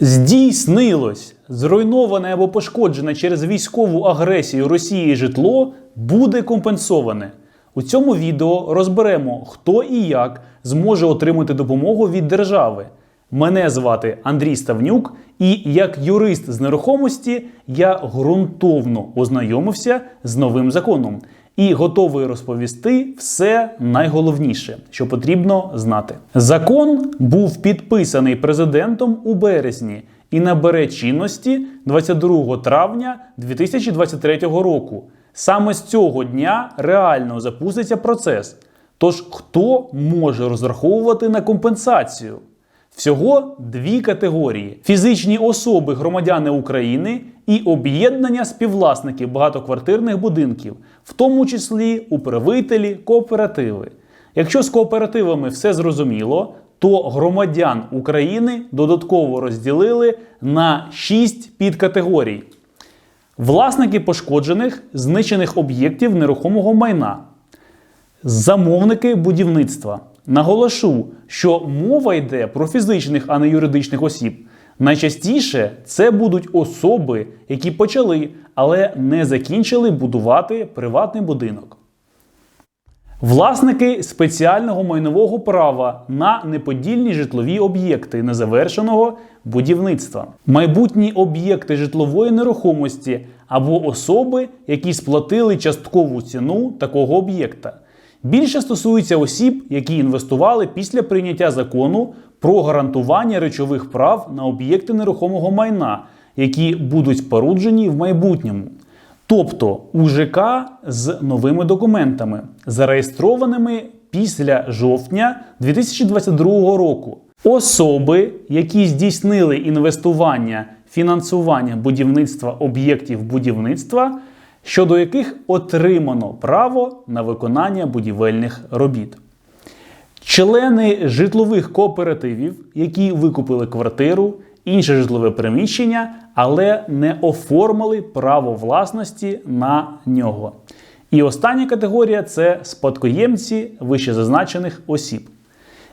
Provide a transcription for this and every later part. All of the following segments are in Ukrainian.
Здійснилось зруйноване або пошкоджене через військову агресію Росії житло буде компенсоване. У цьому відео розберемо, хто і як зможе отримати допомогу від держави. Мене звати Андрій Ставнюк, і як юрист з нерухомості я ґрунтовно ознайомився з новим законом і готовий розповісти все найголовніше, що потрібно знати. Закон був підписаний президентом у березні і набере чинності 22 травня 2023 року. Саме з цього дня реально запуститься процес. Тож хто може розраховувати на компенсацію? Всього дві категорії: фізичні особи громадяни України і об'єднання співвласників багатоквартирних будинків, в тому числі управителі, кооперативи. Якщо з кооперативами все зрозуміло, то громадян України додатково розділили на 6 підкатегорій. Власники пошкоджених знищених об'єктів нерухомого майна, замовники будівництва. Наголошу, що мова йде про фізичних, а не юридичних осіб. Найчастіше це будуть особи, які почали, але не закінчили будувати приватний будинок. Власники спеціального майнового права на неподільні житлові об'єкти незавершеного будівництва, майбутні об'єкти житлової нерухомості або особи, які сплатили часткову ціну такого об'єкта. Більше стосується осіб, які інвестували після прийняття закону про гарантування речових прав на об'єкти нерухомого майна, які будуть споруджені в майбутньому. Тобто УЖК з новими документами, зареєстрованими після жовтня 2022 року. Особи, які здійснили інвестування, фінансування будівництва об'єктів будівництва, щодо яких отримано право на виконання будівельних робіт. Члени житлових кооперативів, які викупили квартиру, інше житлове приміщення, але не оформили право власності на нього. І остання категорія це спадкоємці вищезазначених осіб.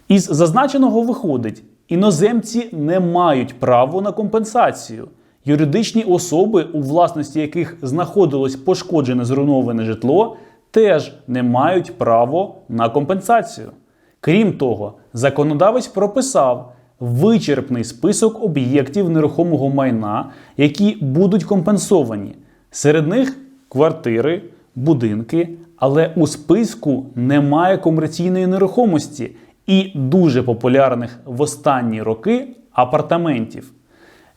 Із зазначеного виходить, іноземці не мають права на компенсацію. Юридичні особи, у власності яких знаходилось пошкоджене зруйноване житло, теж не мають право на компенсацію. Крім того, законодавець прописав вичерпний список об'єктів нерухомого майна, які будуть компенсовані. Серед них квартири, будинки, але у списку немає комерційної нерухомості і дуже популярних в останні роки апартаментів.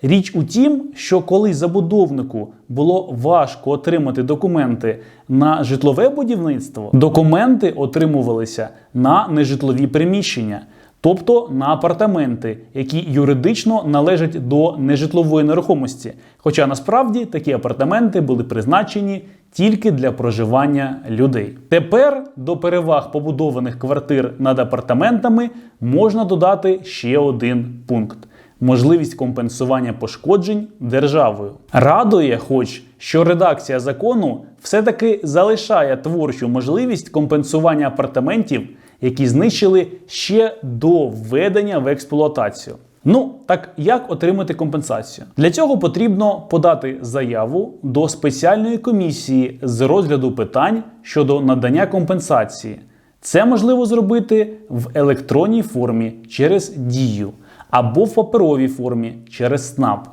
Річ у тім, що коли забудовнику було важко отримати документи на житлове будівництво, документи отримувалися на нежитлові приміщення, тобто на апартаменти, які юридично належать до нежитлової нерухомості. Хоча насправді такі апартаменти були призначені тільки для проживання людей. Тепер до переваг побудованих квартир над апартаментами можна додати ще один пункт можливість компенсування пошкоджень державою. Радує, хоч що редакція закону все-таки залишає творчу можливість компенсування апартаментів, які знищили ще до введення в експлуатацію. Ну, так як отримати компенсацію? Для цього потрібно подати заяву до спеціальної комісії з розгляду питань щодо надання компенсації. Це можливо зробити в електронній формі через дію або в паперовій формі через СНАП,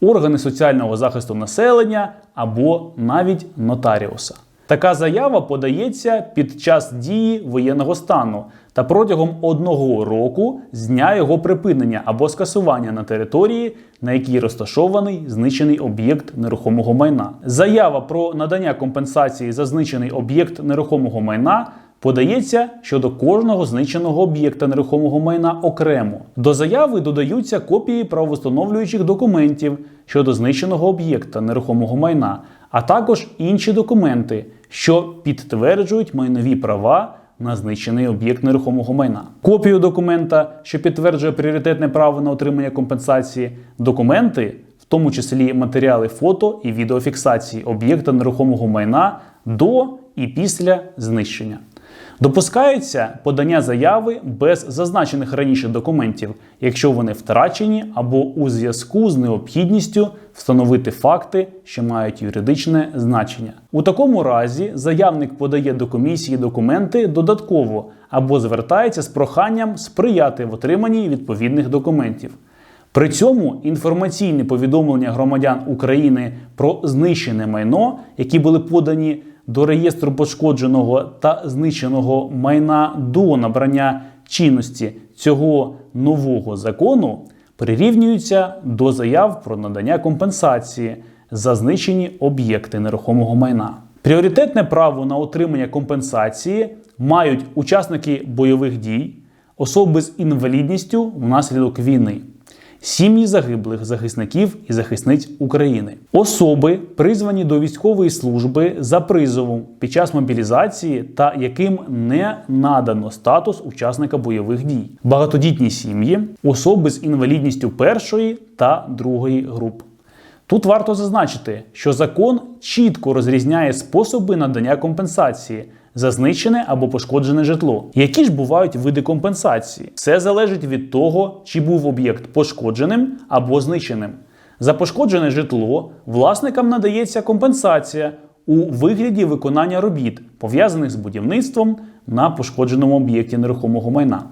органи соціального захисту населення або навіть нотаріуса. Така заява подається під час дії воєнного стану та протягом одного року з дня його припинення або скасування на території, на якій розташований знищений об'єкт нерухомого майна. Заява про надання компенсації за знищений об'єкт нерухомого майна подається щодо кожного знищеного об'єкта нерухомого майна окремо. До заяви додаються копії правовстановлюючих документів щодо знищеного об'єкта нерухомого майна, а також інші документи, що підтверджують майнові права. На знищений об'єкт нерухомого майна, копію документа, що підтверджує пріоритетне право на отримання компенсації, документи, в тому числі матеріали фото і відеофіксації об'єкта нерухомого майна до і після знищення. Допускається подання заяви без зазначених раніше документів, якщо вони втрачені або у зв'язку з необхідністю встановити факти, що мають юридичне значення. У такому разі заявник подає до комісії документи додатково або звертається з проханням сприяти в отриманні відповідних документів. При цьому інформаційне повідомлення громадян України про знищене майно, які були подані до реєстру пошкодженого та знищеного майна до набрання чинності цього нового закону, прирівнюються до заяв про надання компенсації за знищені об'єкти нерухомого майна. Пріоритетне право на отримання компенсації мають учасники бойових дій, особи з інвалідністю внаслідок війни сім'ї загиблих захисників і захисниць України, особи, призвані до військової служби за призовом під час мобілізації та яким не надано статус учасника бойових дій, багатодітні сім'ї, особи з інвалідністю першої та другої груп. Тут варто зазначити, що закон чітко розрізняє способи надання компенсації за знищене або пошкоджене житло. Які ж бувають види компенсації? Все залежить від того, чи був об'єкт пошкодженим або знищеним. За пошкоджене житло власникам надається компенсація у вигляді виконання робіт, пов'язаних з будівництвом на пошкодженому об'єкті нерухомого майна,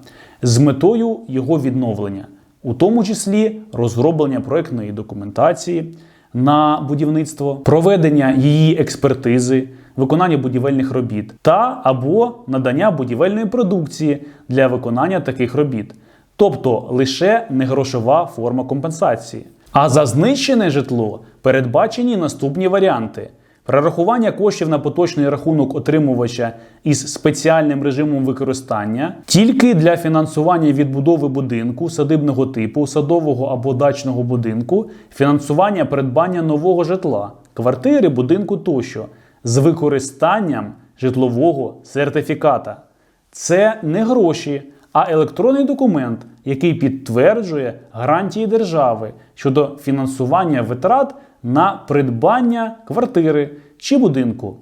з метою його відновлення, у тому числі розроблення проектної документації на будівництво, проведення її експертизи виконання будівельних робіт та або надання будівельної продукції для виконання таких робіт, тобто лише негрошова форма компенсації. А за знищене житло передбачені наступні варіанти. Перерахування коштів на поточний рахунок отримувача із спеціальним режимом використання тільки для фінансування відбудови будинку садибного типу, садового або дачного будинку, фінансування придбання нового житла, квартири, будинку тощо з використанням житлового сертифіката. Це не гроші, а електронний документ, який підтверджує гарантії держави щодо фінансування витрат на придбання квартири чи будинку.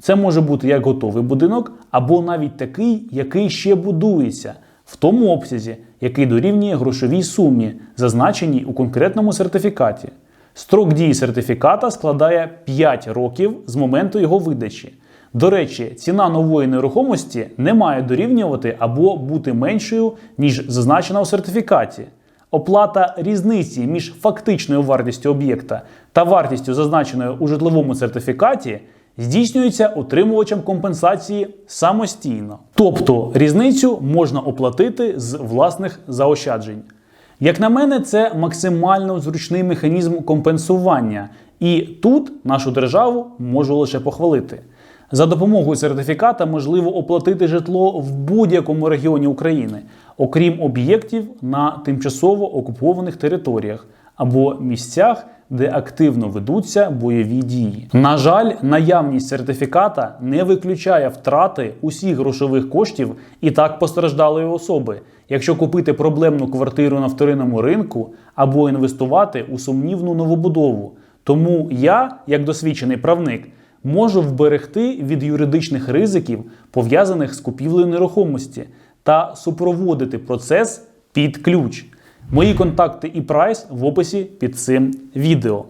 Це може бути як готовий будинок, або навіть такий, який ще будується, в тому обсязі, який дорівнює грошовій сумі, зазначеній у конкретному сертифікаті. Строк дії сертифіката складає 5 років з моменту його видачі. До речі, ціна нової нерухомості не має дорівнювати або бути меншою, ніж зазначена у сертифікаті. Оплата різниці між фактичною вартістю об'єкта та вартістю, зазначеною у житловому сертифікаті, здійснюється отримувачем компенсації самостійно. Тобто різницю можна оплатити з власних заощаджень. Як на мене, це максимально зручний механізм компенсування, і тут нашу державу можу лише похвалити. За допомогою сертифіката можливо оплатити житло в будь-якому регіоні України, окрім об'єктів на тимчасово окупованих територіях або місцях, де активно ведуться бойові дії. На жаль, наявність сертифіката не виключає втрати усіх грошових коштів і так постраждалої особи, якщо купити проблемну квартиру на вторинному ринку або інвестувати у сумнівну новобудову. Тому я, як досвідчений правник, можу вберегти від юридичних ризиків, пов'язаних з купівлею нерухомості, та супроводити процес під ключ. Мої контакти і прайс в описі під цим відео.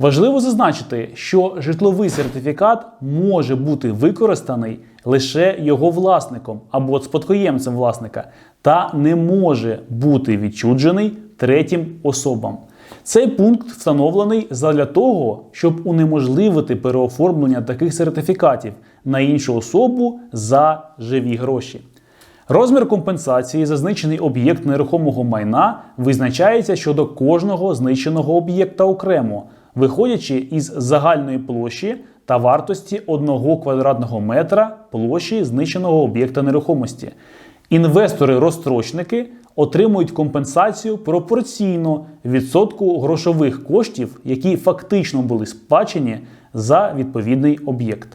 Важливо зазначити, що житловий сертифікат може бути використаний лише його власником або спадкоємцем власника, та не може бути відчуджений третім особам. Цей пункт встановлений задля того, щоб унеможливити переоформлення таких сертифікатів на іншу особу за живі гроші. Розмір компенсації за знищений об'єкт нерухомого майна визначається щодо кожного знищеного об'єкта окремо, виходячи із загальної площі та вартості 1 квадратного метра площі знищеного об'єкта нерухомості. Інвестори-розстрочники отримують компенсацію пропорційно відсотку грошових коштів, які фактично були сплачені за відповідний об'єкт.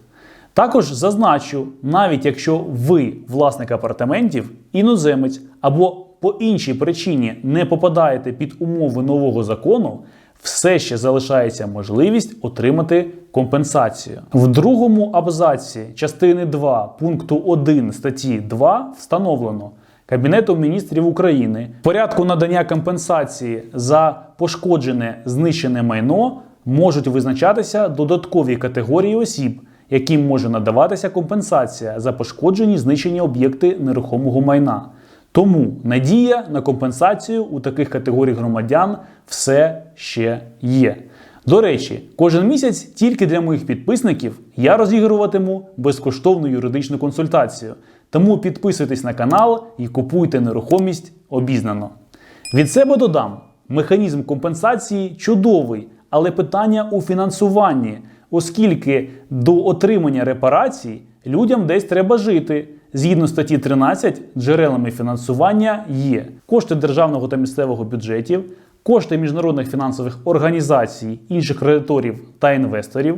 Також зазначу, навіть якщо ви, власник апартаментів, іноземець або по іншій причині не попадаєте під умови нового закону, все ще залишається можливість отримати компенсацію. В другому абзаці частини 2 пункту 1 статті 2 встановлено. Кабінетом міністрів України в порядку надання компенсації за пошкоджене знищене майно можуть визначатися додаткові категорії осіб, яким може надаватися компенсація за пошкоджені знищені об'єкти нерухомого майна. Тому надія на компенсацію у таких категорій громадян все ще є. До речі, кожен місяць тільки для моїх підписників я розігруватиму безкоштовну юридичну консультацію. Тому підписуйтесь на канал і купуйте нерухомість обізнано. Від себе додам: механізм компенсації чудовий, але питання у фінансуванні, оскільки до отримання репарацій людям десь треба жити. Згідно статті 13, джерелами фінансування є кошти державного та місцевого бюджетів, кошти міжнародних фінансових організацій, інших кредиторів та інвесторів,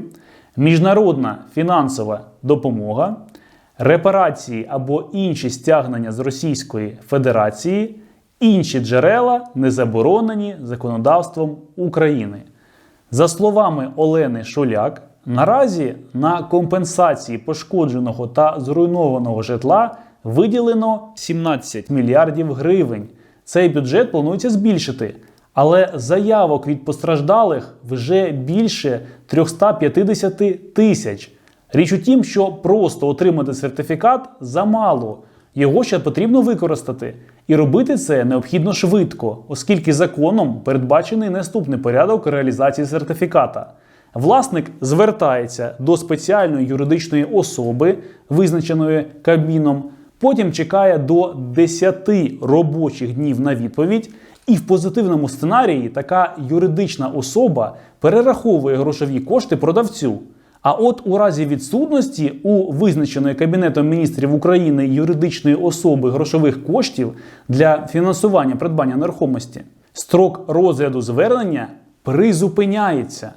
міжнародна фінансова допомога, репарації або інші стягнення з Російської Федерації, інші джерела не заборонені законодавством України. За словами Олени Шуляк, наразі на компенсації пошкодженого та зруйнованого житла виділено 17 мільярдів гривень. Цей бюджет планується збільшити, але заявок від постраждалих вже більше 350 тисяч. Річ у тім, що просто отримати сертифікат замало. Його ще потрібно використати. І робити це необхідно швидко, оскільки законом передбачений наступний порядок реалізації сертифіката. Власник звертається до спеціальної юридичної особи, визначеної Кабміном, потім чекає до 10 робочих днів на відповідь, і в позитивному сценарії така юридична особа перераховує грошові кошти продавцю. А от у разі відсутності у визначеної Кабінетом міністрів України юридичної особи грошових коштів для фінансування придбання нерухомості, строк розгляду звернення призупиняється.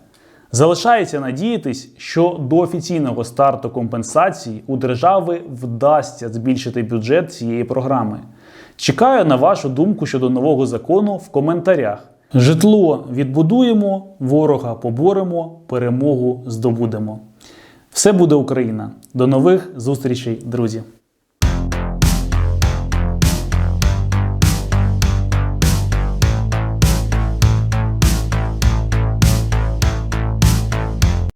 Залишається надіятись, що до офіційного старту компенсації у держави вдасться збільшити бюджет цієї програми. Чекаю на вашу думку щодо нового закону в коментарях. Житло відбудуємо, ворога поборемо, перемогу здобудемо. Все буде Україна. До нових зустрічей, друзі!